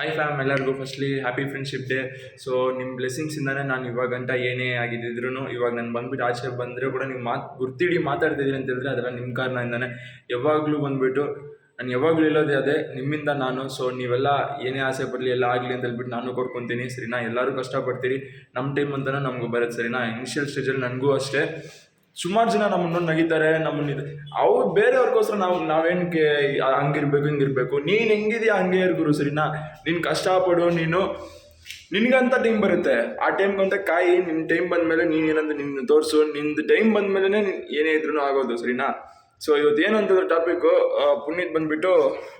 Hi fam ಎಲ್ಲರಿಗೂ firstly happy friendship day so ನಿಮ್ಮ ಬ್ಲೆಸ್ಸಿಂಗ್ಸಿಂದನೇ ನಾನು ಇವಾಗ ಗಂಟ ಏನೇ ಆಗಿದ್ದಿದ್ರು ಇವಾಗ ನಾನು ಬಂದ್ಬಿಟ್ಟು ಆಚೆ ಬಂದರೆ ಕೂಡ ನೀವು ಮಾತು, ಗುರ್ತಿಡಿ ಮಾತಾಡ್ತಿದ್ದೀರಿ ಅಂತ ಹೇಳಿದ್ರೆ ಅದೆಲ್ಲ ನಿಮ್ಮ ಕಾರಣದಿಂದನೇ ಯಾವಾಗಲೂ ಬಂದುಬಿಟ್ಟು, ನಾನು ಯಾವಾಗಲೂ ಇಲ್ಲೋದೇ ಅದೇ, ನಿಮ್ಮಿಂದ ನಾನು ಸೊ ನೀವೆಲ್ಲ ಏನೇ ಆಸೆ ಬರಲಿ ಎಲ್ಲ ಆಗಲಿ ಅಂತ ಹೇಳ್ಬಿಟ್ಟು ನಾನು ಕೊಡ್ಕೊತೀನಿ ಸರಿನಾ? ಎಲ್ಲರೂ ಕಷ್ಟಪಡ್ತೀರಿ. ನಮ್ಮ ಟೈಮ್ ಅಂತಲೂ ನಮಗೂ ಬರುತ್ತೆ, ಸರಿನಾ? ಇನಿಷಿಯಲ್ ಸ್ಟೇಜಲ್ಲಿ ನನಗೂ ಅಷ್ಟೇ. ಸುಮಾರು ಜನ ನಮ್ಮನ್ನು ನೋಡಿ ನಗಿತಾರೆ, ನಮ್ಮನ್ನ ಅವ್ರು ಬೇರೆಯವ್ರಿಗೋಸ್ಕರ ನಾವು ನಾವೇನಕ್ಕೆ ಹಂಗಿರ್ಬೇಕು, ಹಿಂಗಿರ್ಬೇಕು? ನೀನು ಹೆಂಗಿದ್ಯಾ ಹಂಗೆ ಇರು ಗುರು ಸರಿನಾ? ನೀನು ಕಷ್ಟಪಡು, ನೀನು, ನಿನಗಂತ ಟೈಮ್ ಬರುತ್ತೆ. ಆ ಟೈಮ್ಗಂತ ಕಾಯಿ ನಿನ್ನ ಟೈಮ್ ಬಂದಮೇಲೆ ನೀನು ಏನಂತ ನಿನ್ನ ತೋರಿಸು, ನಿಂದು ಟೈಮ್ ಬಂದಮೇಲೆ ಏನೇ ಇದ್ರೂ ಆಗೋದು, ಸರಿನಾ? ಸೊ ಇವತ್ತು ಏನು ಅಂತಂದ್ರೆ ಟಾಪಿಕ್ಕು ಪುನೀತ್ ಬಂದ್ಬಿಟ್ಟು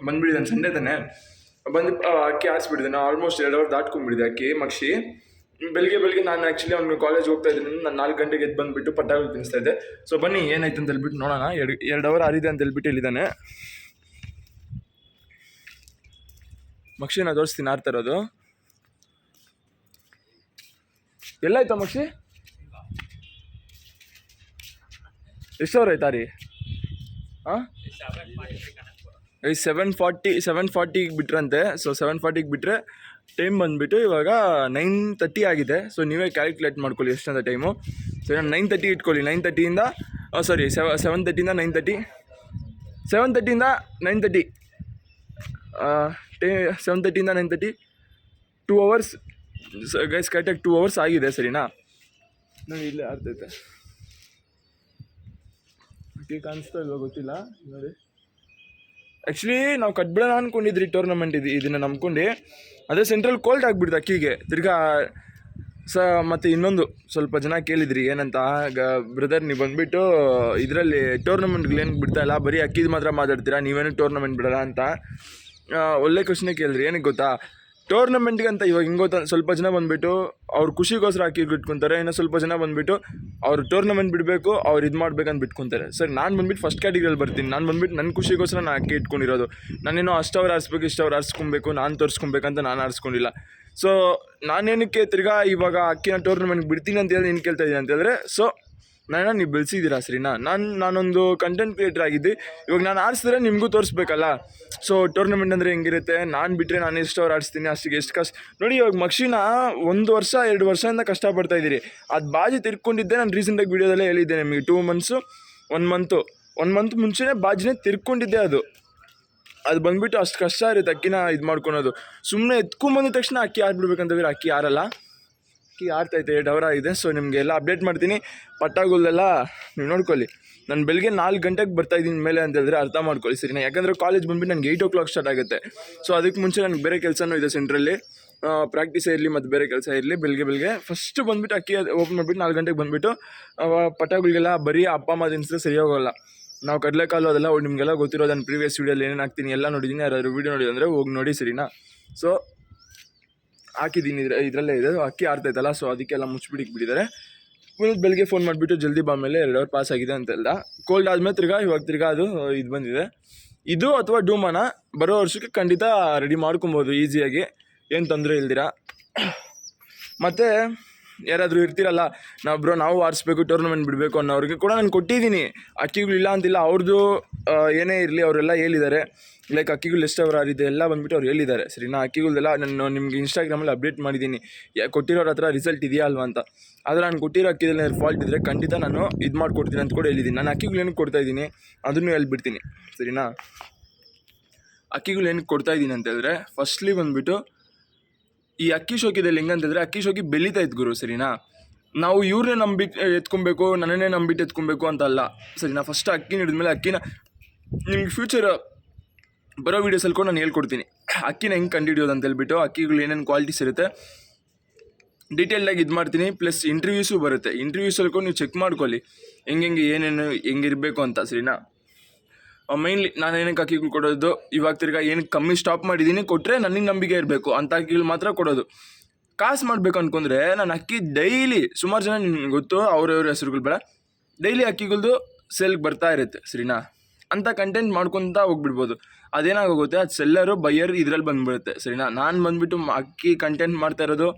ಬಂದ್ಬಿಟ್ಟಿದ್ದಾನೆ ಸಂಡೆ ತಾನೆ. ಬಂದು ಅಕ್ಕಿ ನಾನು ಆಲ್ಮೋಸ್ಟ್ ಎರಡು ಅವರ್ ದಾಟ್ಕೊಂಡ್ಬಿಟ್ಟಿದೆ ಅಕ್ಕಿ, ಮಕ್ಷಿ. ಬೆಳಿಗ್ಗೆ ಬೆಳಿಗ್ಗೆ ನಾನು ಆ್ಯಕ್ಚುಲಿ ಅವ್ನು ಕಾಲೇಜ್ ಹೋಗ್ತಾ ಇದ್ದೀನಿ, ನಾನು ನಾಲ್ಕು ಗಂಟೆಗೆ ಎದ್ದು ಬಂದುಬಿಟ್ಟು ಪಟಾಕಿ ತಿನ್ನಿಸ್ತಾ ಇದ್ದೆ. ಸೊ ಬನ್ನಿ, ಏನಾಯ್ತು ಅಂತ ಹೇಳ್ಬಿಟ್ಟು ನೋಡೋಣ. ಎರಡು ಎರಡು ಅವರ್ ಆರಿದೆ ಅಂತ ಹೇಳ್ಬಿಟ್ಟು ಮಕ್ಷಿ ನಾನು ತೋರಿಸ್ತೀನಿ ಆಡ್ತಾ ಇರೋದು ಎಲ್ಲಾಯ್ತಾ ಮಕ್ಷಿ? ಎಷ್ಟು ಅವರ್ ಆಯ್ತಾ ರೀ? ಹಾಂ ಸೆವೆನ್ ಫಾರ್ಟಿ ಸೆವೆನ್ ಫಾರ್ಟಿಗೆ ಬಿಟ್ರಂತೆ. ಸೊ ಸೆವೆನ್ ಫಾರ್ಟಿಗೆ ಬಿಟ್ಟರೆ ಟೈಮ್ ಬಂದುಬಿಟ್ಟು ಇವಾಗ ನೈನ್ ತರ್ಟಿ ಆಗಿದೆ. ಸೊ ನೀವೇ ಕ್ಯಾಲ್ಕುಲೇಟ್ ಮಾಡ್ಕೊಳ್ಳಿ ಎಷ್ಟಂತ ಟೈಮು ಸೊ ನಾನು ನೈನ್ ತರ್ಟಿ ಇಟ್ಕೊಳ್ಳಿ. ನೈನ್ ತರ್ಟಿಯಿಂದ ಸಾರಿ ಸೆವ ಸೆವೆನ್ ತರ್ಟಿಯಿಂದ ನೈನ್ ತರ್ಟಿ. ಸೆವೆನ್ ತರ್ಟಿಯಿಂದ ನೈನ್ ತರ್ಟಿ. ಟೇ seven ತರ್ಟಿಯಿಂದ nine thirty. Two hours guys ಕರೆಕ್ಟಾಗಿ ಟೂ ಅವರ್ಸ್ ಆಗಿದೆ ಸರಿನಾ? ನಾನು ಇಲ್ಲೇ ಆಗ್ತೈತೆ ಅಕ್ಕಿ ಕಾಣಿಸ್ತಾ ಇಲ್ವಾ ಗೊತ್ತಿಲ್ಲ? ನೋಡಿ. ಆ್ಯಕ್ಚುಲಿ ನಾವು ಕಟ್ಬಿಡೋಣ ಅಂದ್ಕೊಂಡಿದ್ರಿ ಟೂರ್ನಮೆಂಟ್ ಇದು ಇದನ್ನು ನಂಬ್ಕೊಂಡು ಅದೇ ಸೆಂಟ್ರಲ್ ಕೋಲ್ಡ್ ಆಗಿಬಿಡ್ತು ಅಕ್ಕಿಗೆ. ತಿರ್ಗಾ, ಸ, ಮತ್ತು ಇನ್ನೊಂದು ಸ್ವಲ್ಪ ಜನ ಕೇಳಿದ್ರಿ, ಏನಂತ ಗ ಬ್ರದರ್ ನೀವು ಬಂದುಬಿಟ್ಟು ಇದರಲ್ಲಿ ಟೋರ್ನಮೆಂಟ್ಗಳೇನು ಏನು ಬಿಡ್ತಾ ಇಲ್ಲ, ಬರೀ ಅಕ್ಕಿದು ಮಾತ್ರ ಮಾತಾಡ್ತೀರಾ, ನೀವೇನು ಟೂರ್ನಮೆಂಟ್ ಬಿಡಲ್ಲ ಅಂತ ಒಳ್ಳೆ ಕ್ವಶನೇ ಕೇಳಿದ್ರಿ, ಏನಕ್ಕೆ ಗೊತ್ತಾ? ಟೂರ್ನಮೆಂಟ್ಗೆ ಅಂತ ಇವಾಗ ಹಿಂಗೆ ಸ್ವಲ್ಪ ಜನ ಬಂದುಬಿಟ್ಟು ಅವ್ರ ಖುಷಿಗೋಸ್ಕರ ಹಾಕಿ ಬಿಟ್ಕೊಂತಾರೆ ಇನ್ನು ಸ್ವಲ್ಪ ಜನ ಬಂದುಬಿಟ್ಟು ಅವ್ರು ಟೂರ್ನಮೆಂಟ್ ಬಿಡಬೇಕು, ಅವ್ರು ಇದು ಮಾಡ್ಬೇಕಂತ ಬಿಟ್ಕೊತಾರೆ. ಸರ್, ನಾನು ಬಂದ್ಬಿಟ್ಟು ಫಸ್ಟ್ ಕ್ಯಾಟಗರಿಯಲ್ಲಿ ಬರ್ತೀನಿ. ನಾನು ಬಂದ್ಬಿಟ್ಟು ನನ್ನ ಖುಷಿಗೋಸ್ಕರ ನಾನು ಹಾಕಿ ಇಟ್ಕೊಂಡಿರೋದು. ನಾನೇನೋ ಅಷ್ಟು ಅವ್ರು ಆರಿಸ್ಬೇಕು ಇಷ್ಟು ಅವ್ರು ಆರಿಸ್ಕೊಬೇಕು ನಾನು ತೋರಿಸ್ಕೊಬೇಕಂತ ನಾನು ಆರಿಸ್ಕೊಂಡಿಲ್ಲ ಸೊ ನಾನೇನಕ್ಕೆ ತಿರ್ಗಾ ಇವಾಗ ಅಕ್ಕಿನ ಟೂರ್ನಮೆಂಟ್ ಬಿಡ್ತೀನಿ ಅಂತ ಹೇಳಿ ಏನು ಕೇಳ್ತಾ ಇದ್ದೀನಿ ಅಂತ ಹೇಳಿದ್ರೆ ಸೊ ನನ್ನ ನೀವು ಬೆಳೆಸಿದ್ದೀರಾ ಸರಿನಾ? ನಾನು, ನಾನೊಂದು ಕಂಟೆಂಟ್ ಕ್ರಿಯೇಟರ್ ಆಗಿದ್ದು. ಇವಾಗ ನಾನು ಆಡಿಸಿದ್ರೆ ನಿಮಗೂ ತೋರಿಸ್ಬೇಕಲ್ಲ? ಸೊ ಟೂರ್ನಮೆಂಟ್ ಅಂದರೆ ಹೆಂಗಿರುತ್ತೆ? ನಾನು ಬಿಟ್ಟರೆ ನಾನು ಎಷ್ಟು ಅವ್ರು ಆಡಿಸ್ತೀನಿ? ಅಷ್ಟಿಗೆ ಎಷ್ಟು ಕಷ್ಟ? ನೋಡಿ, ಇವಾಗ ಮಕ್ಷಿನ ಒಂದು ವರ್ಷ, ಎರಡು ವರ್ಷದಿಂದ ಕಷ್ಟಪಡ್ತಾ ಇದ್ದೀರಿ. ಅದು ಬಾಜಿ ತಿರ್ಕೊಂಡಿದ್ದೆ ನಾನು ರೀಸೆಂಟಾಗಿ ವೀಡಿಯೋದಲ್ಲೇ ಹೇಳಿದ್ದೆ ನಿಮಗೆ. Two months one month one month ಮುಂಚೆನೇ ಬಾಜಿನೇ ತಿರ್ಕೊಂಡಿದ್ದೆ ಅದು. ಅದು ಬಂದುಬಿಟ್ಟು ಅಷ್ಟು ಕಷ್ಟ ಇರುತ್ತೆ ಅಕ್ಕಿನ ಇದು ಮಾಡ್ಕೊಳೋದು. ಸುಮ್ಮನೆ ಎತ್ಕೊಂಬಂದ ತಕ್ಷಣ ಅಕ್ಕಿ ಆಡ್ಬಿಡ್ಬೇಕಂತಂದ್ರೆ ಅಕ್ಕಿ ಆರಲ್ಲ ಅಕ್ಕಿ ಆಡ್ತೈತೆ ಡವರ ಇದೆ ಸೊ ನಿಮಗೆಲ್ಲ ಅಪ್ಡೇಟ್ ಮಾಡ್ತೀನಿ. ಪಟ್ಟಾಗುಲ್ಲೆಲ್ಲ ನೀವು ನೋಡ್ಕೊಳ್ಳಿ. ನಾನು ಬೆಳಗ್ಗೆ ನಾಲ್ಕು ಗಂಟೆಗೆ ಬರ್ತಾ ಇದ್ದೀನಿ ಮೇಲೆ ಅಂತ ಹೇಳಿದ್ರೆ ಅರ್ಥ ಮಾಡ್ಕೊಳ್ಳಿ ಸರಿನಾ? ಯಾಕಂದರೆ ಕಾಲೇಜ್ ಬಂದ್ಬಿಟ್ಟು ನನಗೆ ಏಯ್ಟ್ ಓ ಕ್ಲಾಕ್ ಸ್ಟಾರ್ಟ್ ಆಗುತ್ತೆ. ಸೊ ಅದಕ್ಕೆ ಮುಂಚೆ ನನಗೆ ಬೇರೆ ಕೆಲಸನೂ ಇದೆ ಸೆಂಟ್ರಲ್ಲಿ ಪ್ರಾಕ್ಟೀಸ್ ಇರಲಿ ಮತ್ತು ಬೇರೆ ಕೆಲಸ ಇರಲಿ, ಬೆಳಗ್ಗೆ ಬೆಳಗ್ಗೆ. ಫಸ್ಟ್ ಬಂದ್ಬಿಟ್ಟು ಅಕ್ಕಿ ಓಪನ್ ಮಾಡಿಬಿಟ್ಟು ನಾಲ್ಕು ಗಂಟೆಗೆ ಬಂದುಬಿಟ್ಟು ಪಟಾಗಳಿಗೆಲ್ಲ ಬರೀ ಅಪ್ಪ, ಅಮ್ಮ ತಿನ್ಸಿದ್ರೆ ಸರಿ ಹೋಗೋಲ್ಲ. ನಾವು ಕಡಲೆಕಾಲು ಅದೆಲ್ಲ ನಿಮಗೆಲ್ಲ ಗೊತ್ತಿರೋದು ನಾನು ಪ್ರೀವಿಯಸ್ ವೀಡಿಯೋಲಿ ಏನೇನು ಹಾಕ್ತೀನಿ ಎಲ್ಲ ನೋಡಿದ್ದೀನಿ ಯಾರಾದರೂ ವೀಡಿಯೋ ನೋಡಿದ್ರೆ ಹೋಗಿ ನೋಡಿ ಸರಿನಾ? ಸೊ ಹಾಕಿದ್ದೀನಿ ಇದ್ರ ಇದರಲ್ಲೇ ಇದೆ. ಅಕ್ಕಿ ಆರ್ತೈತಲ್ಲ ಸೊ ಅದಕ್ಕೆಲ್ಲ ಮುಚ್ಚಿಬಿಡಿಕ್ಕೆ ಬಿಟ್ಟಿದ್ದಾರೆ. ಪುನಃ ಬೆಳಗ್ಗೆ ಫೋನ್ ಮಾಡಿಬಿಟ್ಟು ಜಲ್ದಿ ಬಾ ಮೇಲೆ ಎರಡು ಅವರ್ ಪಾಸ್ ಆಗಿದೆ ಅಂತೆಲ್ಲ. ಕೋಲ್ಡ್ ಆದಮೇಲೆ ತಿರ್ಗಾ, ಇವಾಗ ತಿರ್ಗಾ ಅದು, ಇದು ಬಂದಿದೆ. ಇದು ಅಥವಾ ಡೂಮನ, ಬರೋ ವರ್ಷಕ್ಕೆ ಖಂಡಿತ ರೆಡಿ ಮಾಡ್ಕೊಬೋದು ಈಸಿಯಾಗಿ ಏನು ತೊಂದರೆ ಇಲ್ದಿರ. ಮತ್ತು ಯಾರಾದರೂ ಇರ್ತಿರಲ್ಲ ನಾವು ಬ್ರೋ, ನಾವು ಆರಿಸ್ಬೇಕು ಟೂರ್ನಮೆಂಟ್ ಬಿಡಬೇಕು ಅನ್ನೋರಿಗೆ ಕೂಡ ನಾನು ಕೊಟ್ಟಿದ್ದೀನಿ. ಅಕ್ಕಿಗಳು ಇಲ್ಲ ಅಂತಿಲ್ಲ ಅವ್ರದ್ದು ಏನೇ ಇರಲಿ ಅವರೆಲ್ಲ ಹೇಳಿದ್ದಾರೆ. ಲೈಕ್ ಅಕ್ಕಿಗಳು ಎಷ್ಟು ಅವರ ಇದೆ ಎಲ್ಲ ಬಂದ್ಬಿಟ್ಟು ಅವ್ರು ಹೇಳಿದ್ದಾರೆ. ಸರಿನಾ ಅಕ್ಕಿಗಳ್ದೆಲ್ಲ ನಾನು ನಿಮಗೆ ಇನ್ಸ್ಟಾಗ್ರಾಮಲ್ಲಿ ಅಪ್ಡೇಟ್ ಮಾಡಿದ್ದೀನಿ. ಕೊಟ್ಟಿರೋರ ಹತ್ರ ರಿಸಲ್ಟ್ ಇದೆಯಾ ಅಲ್ವಾ ಅಂತ. ಆದರೆ ನಾನು ಕೊಟ್ಟಿರೋ ಅಕ್ಕಿದಲ್ಲಿ ಫಾಲ್ಟ್ ಇದ್ದರೆ ಖಂಡಿತ ನಾನು ಇದು ಮಾಡ್ಕೊಡ್ತೀನಿ ಅಂತ ಕೂಡ ಹೇಳಿದ್ದೀನಿ. ನಾನು ಅಕ್ಕಿಗಳು ಏನಕ್ಕೆ ಕೊಡ್ತಾ ಇದ್ದೀನಿ, ಅದನ್ನು ಹೇಳ್ಬಿಡ್ತೀನಿ. ಸರಿನಾ? ಅಕ್ಕಿಗಳು ಏನಕ್ಕೆ ಕೊಡ್ತಾ ಇದ್ದೀನಿ ಅಂತ ಹೇಳಿದ್ರೆ ಫಸ್ಟ್ಲಿ ಬಂದುಬಿಟ್ಟು ಈ ಅಕ್ಕಿ ಶೋಕಿದಲ್ಲಿ ಹೆಂಗಂತಂದ್ರೆ ಅಕ್ಕಿ ಶೋಕಿ ಬೆಳೀತಾ ಇತ್ತು ಗುರು, ಸರಿನಾ? ನಾವು ಇವ್ರನ್ನೇ ನಂಬಿಟ್ಟು ಎತ್ಕೊಬೇಕು, ನನ್ನನ್ನೇ ನಂಬಿಟ್ಟು ಎತ್ಕೊಬೇಕು ಅಂತ ಅಲ್ಲ ಸರಿನಾ? ಫಸ್ಟ್ ಅಕ್ಕಿನ ಹಿಡಿದ್ಮೇಲೆ ಅಕ್ಕಿನ ನಿಮ್ಗೆ ಫ್ಯೂಚರ್ ಬರೋ ವೀಡಿಯೋಸಲ್ಲಿ ಕೂಡ ನಾನು ಹೇಳ್ಕೊಡ್ತೀನಿ. ಅಕ್ಕಿನ ಹೆಂಗೆ ಕಂಡುಹಿಡಿಯೋದು ಅಂತ ಹೇಳ್ಬಿಟ್ಟು ಅಕ್ಕಿಗಳು ಏನೇನು ಕ್ವಾಲಿಟೀಸ್ ಇರುತ್ತೆ ಡೀಟೇಲ್ಡಾಗಿ ಇದು ಮಾಡ್ತೀನಿ ಪ್ಲಸ್ ಇಂಟರ್ವ್ಯೂಸು ಬರುತ್ತೆ. ಇಂಟರ್ವ್ಯೂಸಲ್ಲಿ ಕೂಡ ನೀವು ಚೆಕ್ ಮಾಡ್ಕೊಳ್ಳಿ, ಹೆಂಗೆ ಹೆಂಗೆ ಏನೇನು ಹೆಂಗಿರಬೇಕು ಅಂತ, ಸರಿನಾ? ಮೈನ್ಲಿ ನಾನು ಏನಕ್ಕೆ ಅಕ್ಕಿಗಳು ಕೊಡೋದು, ಇವಾಗ ತಿರ್ಗಾ ಏನಕ್ಕೆ ಕಮ್ಮಿ ಸ್ಟಾಪ್ ಮಾಡಿದ್ದೀನಿ ಕೊಟ್ಟರೆ ನನಗೆ ನಂಬಿಕೆ ಇರಬೇಕು. ಅಂಥ ಅಕ್ಕಿಗಳು ಮಾತ್ರ ಕೊಡೋದು. ಕಾಸು ಮಾಡಬೇಕು ಅಂದ್ಕೊಂಡ್ರೆ ನಾನು ಅಕ್ಕಿ ಡೈಲಿ ಸುಮಾರು ಜನ ನಿಮ್ಗೆ ಗೊತ್ತು ಅವ್ರವ್ರ ಹೆಸರುಗಳು ಬೇಡ. ಡೈಲಿ ಅಕ್ಕಿಗಳದು ಸೆಲ್ಗೆ ಬರ್ತಾ ಇರುತ್ತೆ, ಸರಿನಾ? ಅಂಥ ಕಂಟೆಂಟ್ ಮಾಡ್ಕೊತ ಹೋಗ್ಬಿಡ್ಬೋದು. ಅದೇನಾಗೋಗುತ್ತೆ, ಅದು ಸೆಲ್ಲರು ಬೈಯರ್ ಇದ್ರಲ್ಲಿ ಬಂದುಬಿಡುತ್ತೆ, ಸರಿನಾ? ನಾನು ಬಂದುಬಿಟ್ಟು ಅಕ್ಕಿ ಕಂಟೆಂಟ್ ಮಾಡ್ತಾ ಇರೋದು,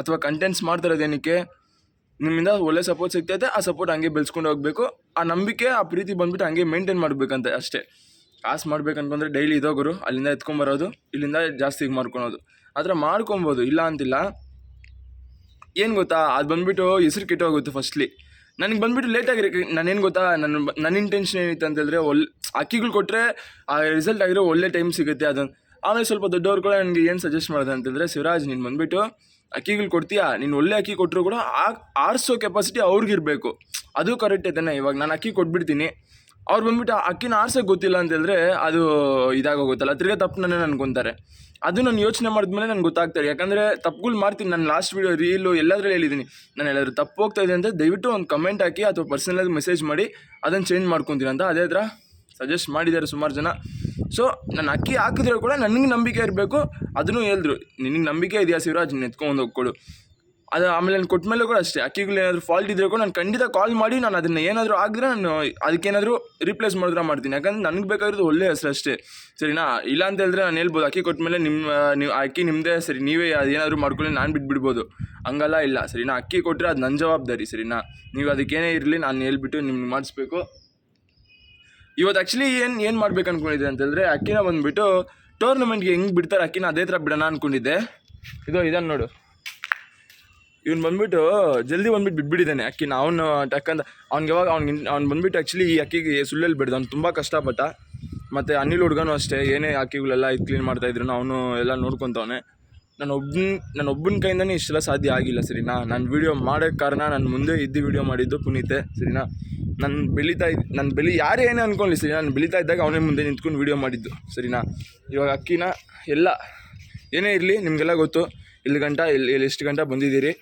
ಅಥವಾ ಕಂಟೆಂಟ್ಸ್ ಮಾಡ್ತಾ ಇರೋದು ಏನಕ್ಕೆ? ನಿಮ್ಮಿಂದ ಒಳ್ಳೆ ಸಪೋರ್ಟ್ ಸಿಗ್ತೈತೆ ಆ ಸಪೋರ್ಟ್ ಹಂಗೆ ಬೆಳೆಸ್ಕೊಂಡು ಹೋಗಬೇಕು. ಆ ನಂಬಿಕೆ, ಆ ಪ್ರೀತಿ ಬಂದ್ಬಿಟ್ಟು ಹಂಗೆ ಮೇಂಟೈನ್ ಮಾಡಬೇಕಂತೆ ಅಷ್ಟೇ. ಕಾಸು ಮಾಡ್ಬೇಕಂತಂದ್ರೆ ಡೈಲಿ ಇದೋಗರು ಅಲ್ಲಿಂದ ಎತ್ಕೊಂಬರೋದು ಇಲ್ಲಿಂದ ಜಾಸ್ತಿ ಮಾಡ್ಕೊಳೋದು. ಆ ಥರ ಮಾಡ್ಕೊಬೋದು, ಇಲ್ಲ ಅಂತಿಲ್ಲ. ಏನು ಗೊತ್ತಾ, ಅದು ಬಂದುಬಿಟ್ಟು ಹೆಸ್ರು ಕೆಟ್ಟೋಗುತ್ತೆ ಫಸ್ಟ್ಲಿ ನನಗೆ ಬಂದ್ಬಿಟ್ಟು ಲೇಟಾಗಿ ನಾನೇನು ಗೊತ್ತಾ ನನ್ನ ನನ್ನ ಇಂಟೆನ್ಷನ್ ಏನಿತ್ತು ಅಂತ ಹೇಳಿದ್ರೆ ಒಳ್ಳೆ ಅಕ್ಕಿಗಳು ಕೊಟ್ಟರೆ ಆ ರಿಸಲ್ಟ್ ಆಗಿರೋ ಒಳ್ಳೆ ಟೈಮ್ ಸಿಗುತ್ತೆ ಅದನ್ನು ಆಮೇಲೆ ಸ್ವಲ್ಪ ದೊಡ್ಡವ್ರು ಕೂಡ ನನಗೆ ಏನು ಸಜೆಸ್ಟ್ ಮಾಡಿದೆ ಅಂತಂದರೆ ಶಿವರಾಜ್ ನೀನು ಬಂದ್ಬಿಟ್ಟು ಅಕ್ಕಿಗಳು ಕೊಡ್ತೀಯಾ? ನೀನು ಒಳ್ಳೆ ಅಕ್ಕಿ ಕೊಟ್ಟರು ಕೂಡ ಆ ಆರಿಸೋ ಕೆಪಾಸಿಟಿ ಅವ್ರಿಗಿರಬೇಕು. ಅದು ಕರೆಕ್ಟ್ ಐತಾನೆ. ಇವಾಗ ನಾನು ಅಕ್ಕಿ ಕೊಟ್ಬಿಡ್ತೀನಿ. ಅವ್ರು ಬಂದ್ಬಿಟ್ಟು ಅಕ್ಕಿನ ಆರ್ಸೋಕ್ಕೆ ಗೊತ್ತಿಲ್ಲ ಅಂತೇಳಿದ್ರೆ ಅದು ಇದಾಗೋಗುತ್ತಲ್ಲ. ತಿರ್ಗಾ ತಪ್ಪು ನನ್ನ ಅನ್ಕೊಂತಾರೆ. ಅದು ನಾನು ಯೋಚನೆ ಮಾಡಿದ್ಮೇಲೆ ನನಗೆ ಗೊತ್ತಾಗ್ತಾರೆ ಯಾಕಂದರೆ ತಪ್ಪುಗಳು ಮಾಡ್ತೀನಿ. ನಾನು ಲಾಸ್ಟ್ ವೀಡಿಯೋ ರೀಲು ಎಲ್ಲದರಲ್ಲಿ ಹೇಳಿದ್ದೀನಿ. ನಾನು ಎಲ್ಲಾದರೂ ತಪ್ಪು ಹೋಗ್ತಾ ಇದೆ ಅಂತ ದಯವಿಟ್ಟು ಒಂದು ಕಮೆಂಟ್ ಹಾಕಿ ಅಥವಾ ಪರ್ಸನಲಾಗಿ ಮೆಸೇಜ್ ಮಾಡಿ. ಅದನ್ನು ಚೇಂಜ್ ಮಾಡ್ಕೊತೀನಿ ಅಂತ. ಅದೇ ಥರ ಸಜೆಸ್ಟ್ ಮಾಡಿದ್ದಾರೆ ಸುಮಾರು ಜನ. ಸೊ ನಾನು ಅಕ್ಕಿ ಹಾಕಿದ್ರೆ ಕೂಡ ನನಗೆ ನಂಬಿಕೆ ಇರಬೇಕು. ಅದನ್ನು ಹೇಳಿದ್ರು, ನಿನಗೆ ನಂಬಿಕೆ ಇದೆಯಾ ಶಿವರಾಜ್? ನೀನು ಎತ್ಕೊಂಡು ಹೋಗ್ಕೊಡು. ಅದು ಆಮೇಲೆ ನಾನು ಕೊಟ್ಟ ಮೇಲೆ ಕೂಡ ಅಷ್ಟೇ, ಅಕ್ಕಿಗಳು ಏನಾದರೂ ಫಾಲ್ಟ್ ಇದ್ದರೆ ಕೂಡ ನಾನು ಖಂಡಿತ ಕಾಲ್ ಮಾಡಿ ನಾನು ಅದನ್ನು ಏನಾದರೂ ಆಗಿದ್ರೆ ನಾನು ಅದಕ್ಕೇನಾದರೂ ರಿಪ್ಲೇಸ್ ಮಾಡಿದ್ರೆ ಮಾಡ್ತೀನಿ. ಯಾಕಂದ್ರೆ ನನಗೆ ಬೇಕಾಗಿರೋದು ಒಳ್ಳೆ ಹೆಸರು ಅಷ್ಟೇ. ಸರಿನಾ? ಇಲ್ಲ ಅಂತ ಹೇಳಿದ್ರೆ ನಾನು ಹೇಳ್ಬೋದು, ಅಕ್ಕಿ ಕೊಟ್ಟ ಮೇಲೆ ನಿಮ್ಮ ನೀವು, ಅಕ್ಕಿ ನಿಮ್ಮದೇ ಸರಿ, ನೀವೇ ಅದೇನಾದರೂ ಮಾಡ್ಕೊಳ್ಳಿ, ನಾನು ಬಿಟ್ಬಿಡ್ಬೋದು. ಹಂಗಲ್ಲ, ಇಲ್ಲ. ಸರಿನಾ? ಅಕ್ಕಿ ಕೊಟ್ಟರೆ ಅದು ನನ್ನ ಜವಾಬ್ದಾರಿ, ಸರಿನಾ? ನೀವು ಅದಕ್ಕೇನೇ ಇರಲಿ, ನಾನು ಹೇಳ್ಬಿಟ್ಟು ನಿಮ್ಗೆ ಮಾಡಿಸ್ಬೇಕು. ಇವತ್ತು ಆ್ಯಕ್ಚುಲಿ ಏನು ಏನು ಮಾಡ್ಬೇಕು ಅಂದ್ಕೊಂಡಿದ್ದೆ ಅಂತ ಹೇಳಿದ್ರೆ ಅಕ್ಕಿನ ಬಂದುಬಿಟ್ಟು ಟೂರ್ನಮೆಂಟ್ಗೆ ಹೆಂಗೆ ಬಿಡ್ತಾರೆ ಅಕ್ಕಿನ ಅದೇ ಥರ ಬಿಡೋಣ ಅಂದ್ಕೊಂಡಿದ್ದೆ ಇದು ಇದನ್ನು ನೋಡು. ಇವ್ನು ಬಂದ್ಬಿಟ್ಟು ಜಲ್ದಿ ಬಂದ್ಬಿಟ್ಟು ಬಿಟ್ಬಿಟ್ಟಿದ್ದಾನೆ ಅಕ್ಕಿನ. ಅವನು ಟಕ್ಕಂದ ಅವ್ನಿಗೆ ಯಾವಾಗ ಅವ್ನಿಗೆ ಅವ್ನು ಬಂದ್ಬಿಟ್ಟು ಆ್ಯಕ್ಚುಲಿ ಈ ಅಕ್ಕಿಗೆ ಸುಳ್ಳಲ್ಲಿ ಬಿಡ್ದು. ಅವ್ನು ತುಂಬ ಕಷ್ಟಪಟ್ಟ. ಮತ್ತು ಅನಿಲ್ ಹುಡ್ಗನೂ ಅಷ್ಟೇ. ಏನೇ ಅಕ್ಕಿಗಳೆಲ್ಲ ಇದು ಕ್ಲೀನ್ ಮಾಡ್ತಾಯಿದ್ರು ಅವನು ಎಲ್ಲ ನೋಡ್ಕೊತವನೆ. ನಾನು ಒಬ್ಬನ ನನ್ನ ಒಬ್ಬನ ಕೈಯಿಂದನೇ ಇಷ್ಟೆಲ್ಲ ಸಾಧ್ಯ ಆಗಿಲ್ಲ, ಸರಿನಾ? ನಾನು ವೀಡಿಯೋ ಮಾಡೋಕ್ಕೆ ಕಾರಣ ನಾನು ಮುಂದೆ ಇದ್ದು ವೀಡಿಯೋ ಮಾಡಿದ್ದು ಪುನೀತೆ, ಸರಿನಾ? ನಾನು ಬೆಳೀತಾ ಇದ್ದ ನಾನು ಬೆಳಿ ಯಾರೇ ಏನೇ ಅನ್ಕೊಳ್ಳಿ ಸರಿ ನಾನು ಬೆಳೀತಾ ಇದ್ದಾಗ ಅವನೇ ಮುಂದೆ ನಿಂತ್ಕೊಂಡು ವೀಡಿಯೋ ಮಾಡಿದ್ದು, ಸರಿನಾ? ಇವಾಗ ಅಕ್ಕಿನ ಎಲ್ಲ ಏನೇ ಇರಲಿ ನಿಮಗೆಲ್ಲ ಗೊತ್ತು ಇಲ್ಲಿ ಗಂಟ ಇಲ್ಲಿ ಇಲ್ಲಿ ಎಷ್ಟು ಗಂಟ ಬಂದಿದ್ದೀರಿ?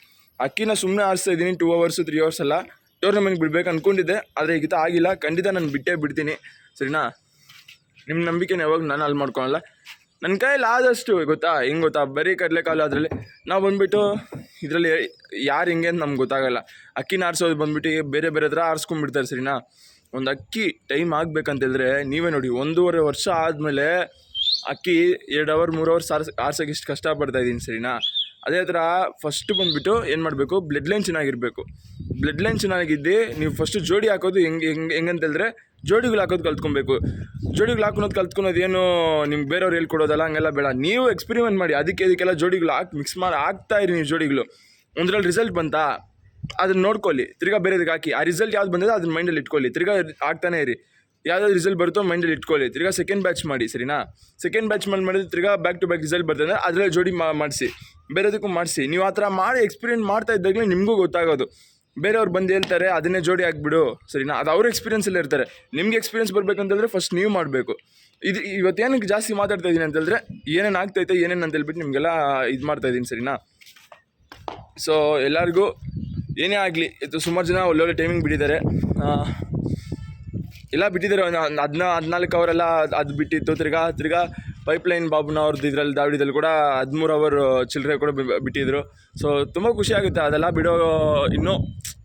ಅಕ್ಕಿನ ಸುಮ್ಮನೆ ಆರಿಸ್ತಾ ಇದ್ದೀನಿ ಟೂ ಅವರ್ಸು ತ್ರೀ ಅವರ್ಸ್ ಅಲ್ಲ. ಟೂರ್ನಮೆಂಟ್ ಬಿಡಬೇಕು ಅಂದ್ಕೊಂಡಿದ್ದೆ ಆದರೆ ಈಗ ಆಗಿಲ್ಲ, ಖಂಡಿತ ನಾನು ಬಿಟ್ಟೇ ಬಿಡ್ತೀನಿ, ಸರಿನಾ? ನಿಮ್ಮ ನಂಬಿಕೆನ ಯಾವಾಗ ನಾನು ಅಲ್ಲಿ ಮಾಡ್ಕೊಳಲ್ಲ. ನನ್ನ ಕೈಯಲ್ಲಿ ಆದಷ್ಟು ಗೊತ್ತಾ? ಹೆಂಗೆ ಗೊತ್ತಾ? ಬರೀ ಕಡಲೆಕಾಳು ಅದರಲ್ಲಿ ನಾವು ಬಂದ್ಬಿಟ್ಟು ಇದರಲ್ಲಿ ಯಾರು ಹೆಂಗೆ ಅಂತ ನಮ್ಗೆ ಗೊತ್ತಾಗಲ್ಲ. ಅಕ್ಕಿನ ಆರಿಸೋದು ಬಂದುಬಿಟ್ಟು ಬೇರೆ ಬೇರೆ ಥರ ಆರಿಸ್ಕೊಂಡ್ಬಿಡ್ತಾರೆ ಸರಿನಾ? ಒಂದು ಅಕ್ಕಿ ಟೈಮ್ ಆಗಬೇಕಂತೇಳಿದ್ರೆ ನೀವೇ ನೋಡಿ, ಒಂದೂವರೆ ವರ್ಷ ಆದಮೇಲೆ ಅಕ್ಕಿ ಎರಡು ಅವರ್, ಮೂರು ಅವರ್ ಸಾರ್ಸ್, ಆರ್ಸೋಕೆ ಇಷ್ಟು ಕಷ್ಟಪಡ್ತಾ ಇದ್ದೀನಿ ಸರಿನಾ? ಅದೇ ಥರ ಫಸ್ಟ್ ಬಂದುಬಿಟ್ಟು ಏನು ಮಾಡಬೇಕು? ಬ್ಲಡ್ ಲೈನ್ ಚೆನ್ನಾಗಿರಬೇಕು. ಬ್ಲಡ್ ಲೈನ್ ಚೆನ್ನಾಗಿದ್ದು ನೀವು ಫಸ್ಟು ಜೋಡಿ ಹಾಕೋದು ಹೆಂಗೆ ಹೆಂಗೆ, ಹೆಂಗಂತ ಹೇಳಿದ್ರೆ ಜೋಡಿಗಳು ಹಾಕೋದು ಕಲ್ತ್ಕೊಬೇಕು. ಜೋಡಿಗಳು ಹಾಕೋದು ಕಲ್ತ್ಕೊಳೋದು ಏನು ನಿಮ್ಗೆ ಬೇರೆಯವ್ರು ಹೇಳ್ಕೊಡೋದಲ್ಲ, ಹಂಗೆಲ್ಲ ಬೇಡ. ನೀವು ಎಕ್ಸ್ಪೆರಿಮೆಂಟ್ ಮಾಡಿ, ಅದಕ್ಕೆ ಇದಕ್ಕೆಲ್ಲ ಜೋಡಿಗಳು ಹಾಕಿ ಮಿಕ್ಸ್ ಮಾಡಿ, ಹಾಕ್ತಾ ಇರಿ ನೀವು ಜೋಡಿಗಳು. ಒಂದ್ರಲ್ಲಿ ರಿಸಲ್ಟ್ ಬಂತಾ? ಅದನ್ನ ನೋಡ್ಕೊಳ್ಳಿ. ತಿರ್ಗಾ ಬೇರೆದಕ್ಕೆ ಹಾಕಿ. ಆ ರಿಸಲ್ಟ್ ಯಾವ್ದು ಬಂದಿದೆ ಅದನ್ನ ಮೈಂಡಲ್ಲಿ ಇಟ್ಕೊಳ್ಳಿ. ತಿರ್ಗಾ ಹಾಕ್ತಾನೆ ಇರಿ. ಯಾವ್ದಾದ್ರು ರಿಸಲ್ಟ್ ಬರುತ್ತೋ ಮೈಂಡಲ್ಲಿ ಇಟ್ಕೊಳ್ಳಿ. ತಿರ್ಗಾ ಸೆಕೆಂಡ್ ಬ್ಯಾಚ್ ಮಾಡಿ, ಸರಿನಾ? ಸೆಕೆಂಡ್ ಬ್ಯಾಚ್ ಮಾಡಿ ಮಾಡಿದ್ರೆ ತಿರ್ಗಾ ಬ್ಯಾಕ್ ಟು ಬ್ಯಾಕ್ ರಿಸಲ್ಟ್ ಬರ್ತದೆ ಅದರಲ್ಲಿ ಜೋಡಿ ಮಾಡಿಸಿ. ಬೇರೆದಕ್ಕೂ ಮಾಡಿಸಿ. ನೀವು ಆ ಥರ ಮಾಡಿ ಎಕ್ಸ್ಪೀರಿಯೆಂಟ್ ಮಾಡ್ತಾ ಇದ್ದಾಗಲೇ ನಿಮಗೂ ಗೊತ್ತಾಗೋದು. ಬೇರೆಯವ್ರು ಬಂದು ಹೇಳ್ತಾರೆ, ಅದನ್ನೇ ಜೋಡಿ ಆಗಿಬಿಡು ಸರಿನಾ? ಅದು ಅವ್ರ ಎಕ್ಸ್ಪೀರಿಯನ್ಸಲ್ಲಿ ಇರ್ತಾರೆ. ನಿಮಗೆ ಎಕ್ಸ್ಪೀರಿಯನ್ಸ್ ಬರಬೇಕಂತಂದ್ರೆ ಫಸ್ಟ್ ನೀವು ಮಾಡಬೇಕು. ಇದು ಇವತ್ತೇನಕ್ಕೆ ಜಾಸ್ತಿ ಮಾತಾಡ್ತಾ ಇದ್ದೀನಿ ಅಂತಂದರೆ ಏನೇನು ಆಗ್ತೈತೆ ಏನೇನು ಅಂತ ಹೇಳ್ಬಿಟ್ಟು ನಿಮಗೆಲ್ಲ ಇದು ಮಾಡ್ತಾ ಇದ್ದೀನಿ ಸರಿನಾ? ಸೊ ಎಲ್ಲರಿಗೂ ಏನೇ ಆಗಲಿ, ಇದು ಸುಮಾರು ಜನ ಒಳ್ಳೊಳ್ಳೆ ಟೈಮಿಂಗ್ ಬಿಟ್ಟಿದ್ದಾರೆ. ಎಲ್ಲ ಬಿಟ್ಟಿದ್ದಾರೆ, ಒಂದು ಹದಿನ, ಹದಿನಾಲ್ಕು ಅವರೆಲ್ಲ ಅದು ಬಿಟ್ಟಿತ್ತು. ತಿರ್ಗಾ ತಿರ್ಗಾ ಪೈಪ್ಲೈನ್ ಬಾಬುನ ಅವ್ರದ್ದು ಇದರಲ್ಲಿ ದಾವಡಿದಲ್ಲಿ ಕೂಡ ಹದಿಮೂರು ಅವರ್ ಚಿಲ್ಲರೆ ಕೂಡ ಬಿಟ್ಟಿದ್ರು. ಸೊ ತುಂಬ ಖುಷಿ ಆಗುತ್ತೆ, ಅದೆಲ್ಲ ಬಿಡೋ ಇನ್ನೂ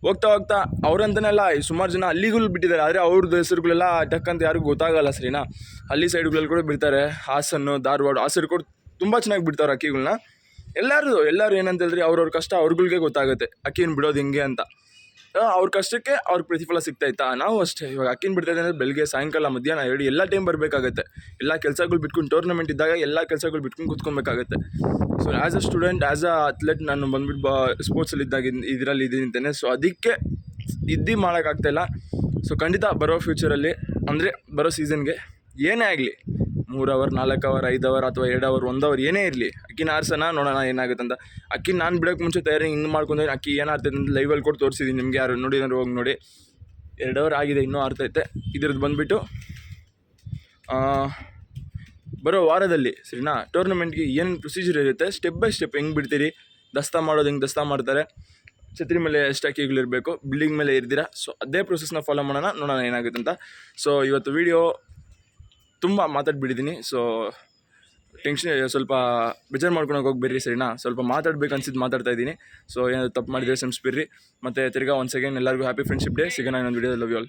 ಹೋಗ್ತಾ ಹೋಗ್ತಾ ಅವ್ರಂತನೆಲ್ಲ ಸುಮಾರು ಜನ ಹಳ್ಳಿಗಳು ಬಿಟ್ಟಿದ್ದಾರೆ. ಆದರೆ ಅವ್ರದ್ದು ಹೆಸರುಗಳೆಲ್ಲ ಟಕ್ ಅಂತ ಯಾರಿಗೂ ಗೊತ್ತಾಗಲ್ಲ ಸರಿನಾ? ಹಳ್ಳಿ ಸೈಡ್ಗಳಲ್ಲಿ ಕೂಡ ಬಿಡ್ತಾರೆ. ಹಾಸನ್ನು, ಧಾರವಾಡ ಸೈಡ್ ಕೂಡ ತುಂಬ ಚೆನ್ನಾಗಿ ಬಿಡ್ತಾರೆ ಅಕ್ಕಿಗಳನ್ನ ಎಲ್ಲರೂ ಎಲ್ಲರೂ ಏನಂತ ಹೇಳಿದ್ರೆ ಅವ್ರವ್ರ ಕಷ್ಟ ಅವ್ರಗಳಿಗೆ ಗೊತ್ತಾಗುತ್ತೆ. ಅಕ್ಕಿನ ಬಿಡೋದು ಹೆಂಗೆ ಅಂತ. ಅವ್ರ ಕಷ್ಟಕ್ಕೆ ಅವ್ರ ಪ್ರತಿಫಲ ಸಿಗ್ತಾಯಿತ್ತಾ ನಾವು ಅಷ್ಟೇ. ಇವಾಗ ಅಕ್ಕಿನ ಬಿಡ್ತಾ ಅಂದರೆ ಬೆಳಗ್ಗೆ, ಸಾಯಂಕಾಲ, ಮಧ್ಯಾಹ್ನ ಎರಡು ಎಲ್ಲ ಟೈಮ್ ಬರಬೇಕಾಗತ್ತೆ. ಎಲ್ಲ ಕೆಲಸಗಳು ಬಿಟ್ಕೊಂಡು ಟೂರ್ನಮೆಂಟ್ ಇದ್ದಾಗ ಎಲ್ಲ ಕೆಲಸಗಳು ಬಿಟ್ಕೊಂಡು ಕೂತ್ಕೊಬೇಕಾಗತ್ತೆ. So as a student as a athlete ನಾನು ಬಂದ್ಬಿಟ್ಟು ಬಾ ಸ್ಪೋರ್ಟ್ಸಲ್ಲಿ ಇದ್ದಾಗ ಇದರಲ್ಲಿ ಇದ್ದೀನಿ ಸೊ ಅದಕ್ಕೆ ಇದ್ದು ಮಾಡೋಕ್ಕಾಗ್ತಾಯಿಲ್ಲ ಸೊ ಖಂಡಿತ ಬರೋ ಫ್ಯೂಚರಲ್ಲಿ ಅಂದರೆ ಬರೋ ಸೀಸನ್ಗೆ ಏನೇ ಆಗಲಿ ಮೂರು ಅವರ್ ನಾಲ್ಕು ಅವರ್ ಐದು ಅವರ್ ಅಥವಾ ಎರಡು ಅವರ್ ಒಂದು ಅವರ್ ಏನೇ ಇರಲಿ, ಅಕ್ಕಿನ ಆರಿಸೋಣ ನೋಡೋಣ ಏನಾಗುತ್ತೆ ಅಂತ ಅಕ್ಕಿ ನಾನು ಬಿಡೋಕ್ಕೆ ಮುಂಚೆ ತಯಾರಿ ಹಿಂಗೆ ಮಾಡ್ಕೊಂಡು ಅಕ್ಕಿ ಏನಾಗ್ತೈತೆ ಅಂತ ಲೈವಲ್ಲಿ ಕೊಟ್ಟು ತೋರಿಸಿದ್ದೀನಿ ನಿಮಗೆ ಯಾರು ನೋಡಿದ್ರೆ ಹೋಗಿ ನೋಡಿ. ಎರಡು ಅವರ್ ಆಗಿದೆ, ಇನ್ನೂ ಆರ್ತೈತೆ. ಇದ್ರದ್ದು ಬಂದುಬಿಟ್ಟು ಬರೋ ವಾರದಲ್ಲಿ ಸರಿನಾ ಟೂರ್ನಮೆಂಟ್ಗೆ ಏನು ಪ್ರೊಸೀಜರ್ ಇರುತ್ತೆ ಸ್ಟೆಪ್ ಬೈ ಸ್ಟೆಪ್ ಹೆಂಗೆ ಬಿಡ್ತೀರಿ, ದಸ್ತಾ ಮಾಡೋದು ಹೆಂಗೆ ದಸ್ತಾ ಮಾಡ್ತಾರೆ, ಛತ್ರಿ ಮೇಲೆ ಎಷ್ಟು ಅಕ್ಕಿಗಳಿರಬೇಕು ಬಿಲ್ಡಿಂಗ್ ಮೇಲೆ ಇರ್ದಿರಾ ಸೊ ಅದೇ ಪ್ರೊಸೆಸ್ನ ಫಾಲೋ ಮಾಡೋಣ, ನೋಡೋಣ ಏನಾಗುತ್ತೆ ಅಂತ ಸೊ ಇವತ್ತು ವಿಡಿಯೋ ತುಂಬ ಮಾತಾಡ್ಬಿಟ್ಟಿದ್ದೀನಿ ಸೊ ಟೆನ್ಷನ್ ಸ್ವಲ್ಪ ಬೇಜಾರು ಮಾಡ್ಕೊಳಕ್ಕೆ ಹೋಗ್ಬೇಡ್ರಿ ಸರಿನಾ? ಸ್ವಲ್ಪ ಮಾತಾಡ್ಬೇಕು ಅನ್ಸಿದ್ದು ಮಾತಾಡ್ತಾ ಇದ್ದೀನಿ ಸೊ ಏನಾದರೂ ತಪ್ಪು ಮಾಡಿದರೆ ಕ್ಷಮಿಸ್ಬಿಡ್ರಿ. ಮತ್ತು ತಿರ್ಗಾ ಒಂದು ಸೆಕೆಂಡ್ ಎಲ್ಲರಿಗೂ ಹ್ಯಾಪಿ ಫ್ರೆಂಡ್ಶಿಪ್ ಡೇ ಸಿಗೋಣ ಇನ್ನೊಂದು ವೀಡಿಯೋದಲ್ಲಿ ಲವ್ ಯು ಆಲ್